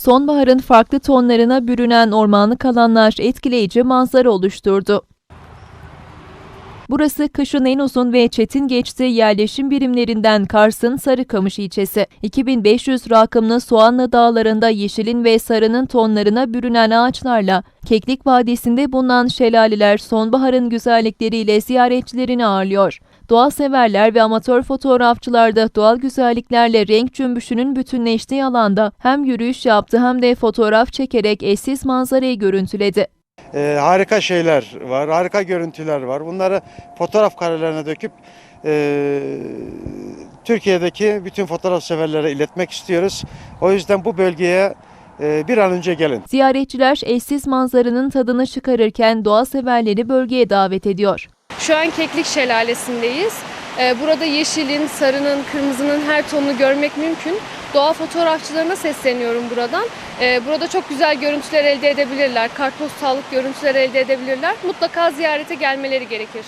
sonbaharın farklı tonlarına bürünen ormanlık alanlar etkileyici manzara oluşturdu. Burası kışın en uzun ve çetin geçtiği yerleşim birimlerinden Kars'ın Sarıkamış ilçesi. 2500 rakımlı Soğanlı Dağları'nda yeşilin ve sarının tonlarına bürünen ağaçlarla Keklik Vadisi'nde bulunan şelaleler sonbaharın güzellikleriyle ziyaretçilerini ağırlıyor. Doğa severler ve amatör fotoğrafçılar da doğal güzelliklerle renk cümbüşünün bütünleştiği alanda hem yürüyüş yaptı hem de fotoğraf çekerek eşsiz manzarayı görüntüledi. Ee, harika şeyler var, harika görüntüler var. Bunları fotoğraf karelerine döküp e, Türkiye'deki bütün fotoğraf severlere iletmek istiyoruz. O yüzden bu bölgeye e, bir an önce gelin. Ziyaretçiler eşsiz manzaranın tadını çıkarırken doğa severleri bölgeye davet ediyor. Şu an Keklik Şelalesi'ndeyiz. Ee, Burada yeşilin, sarının, kırmızının her tonunu görmek mümkün. Doğa fotoğrafçılarına sesleniyorum buradan. Ee, Burada çok güzel görüntüler elde edebilirler. Kartpostallık görüntüler elde edebilirler. Mutlaka ziyarete gelmeleri gerekir.